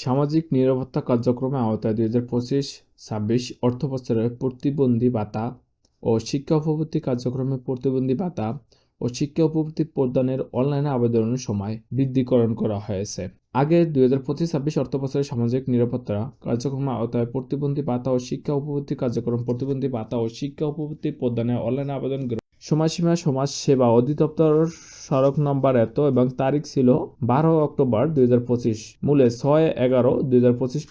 সামাজিক নিরাপত্তা কার্যক্রমে আওতায় দুই হাজার পঁচিশ, ছাব্বিশ অর্থ বছরে প্রতিবন্ধী ভাতা ও শিক্ষা উপবৃত্তি কার্যক্রমে প্রতিবন্ধী ভাতা ও শিক্ষা উপবৃত্তি প্রদানের অনলাইনে আবেদনের সময় বৃদ্ধিকরণ করা হয়েছে। আগে দুই হাজার পঁচিশ, ছাব্বিশ অর্থ বছরে সামাজিক নিরাপত্তা কার্যক্রমে আওতায় প্রতিবন্ধী ভাতা ও শিক্ষা উপবৃত্তি কার্যক্রম প্রতিবন্ধী ভাতা ও শিক্ষা উপবৃত্তি প্রদানের অনলাইনে আবেদন সময়সীমা সমাজ সেবা অধিদপ্তর সড়ক নম্বর এত এবং তারিখ ছিল বারো অক্টোবর দুই হাজার পঁচিশ। মূলে ছয় এগারো দুই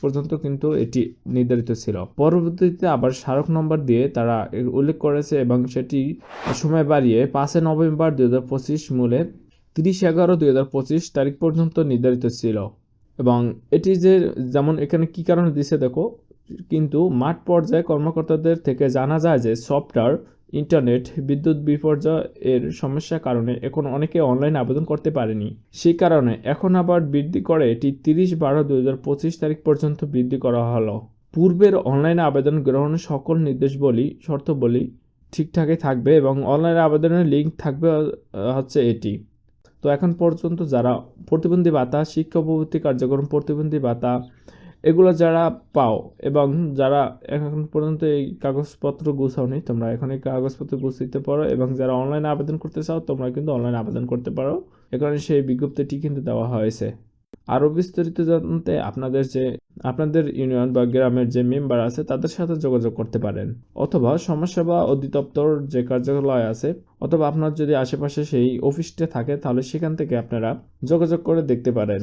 পর্যন্ত কিন্তু এটি নির্ধারিত ছিল। পরবর্তীতে আবার স্মারক নম্বর দিয়ে তারা উল্লেখ করেছে এবং সেটি সময় বাড়িয়ে পাঁচই নভেম্বর দুই হাজার পঁচিশ মূলে তিরিশ এগারো দুই তারিখ পর্যন্ত নির্ধারিত ছিল। এবং এটি যে যেমন এখানে কি কারণে দিছে দেখো, কিন্তু মাঠ পর্যায়ে কর্মকর্তাদের থেকে জানা যায় যে সফটওয়্যার ইন্টারনেট, বিদ্যুৎ বিপর্যয় এর সমস্যার কারণে এখন অনেকে অনলাইন আবেদন করতে পারেনি। সেই কারণে এখন আবার বৃদ্ধি করে এটি তিরিশ বারো পঁচিশ তারিখ পর্যন্ত বৃদ্ধি করা হলো। পূর্বের অনলাইন আবেদন গ্রহণের সকল নির্দেশবলী শর্তবলী ঠিকঠাকই থাকবে এবং অনলাইন আবেদনের লিঙ্ক থাকবে হচ্ছে এটি। তো এখন পর্যন্ত যারা প্রতিবন্ধী ভাতা, শিক্ষা উপবৃত্তি কার্যক্রম প্রতিবন্ধী ভাতা এগুলো যারা পাও এবং যারা এখন পর্যন্ত এই কাগজপত্র গুছাওনি, তোমরা এখন এই কাগজপত্র গুছিতে পারো এবং যারা অনলাইনে আবেদন করতে চাও, তোমরা কিন্তু অনলাইনে আবেদন করতে পারো। এখানে সেই বিজ্ঞপ্তিটি কিন্তু দেওয়া হয়েছে। আরও বিস্তারিত জানতে আপনাদের যে, আপনাদের ইউনিয়ন বা গ্রামের যে মেম্বার আছে, তাদের সাথে যোগাযোগ করতে পারেন। অথবা সমাজসেবা অধিদপ্তর যে কার্যালয় আছে, অথবা আপনার যদি আশেপাশে সেই অফিসটা থাকে, তাহলে সেখান থেকে আপনারা যোগাযোগ করে দেখতে পারেন।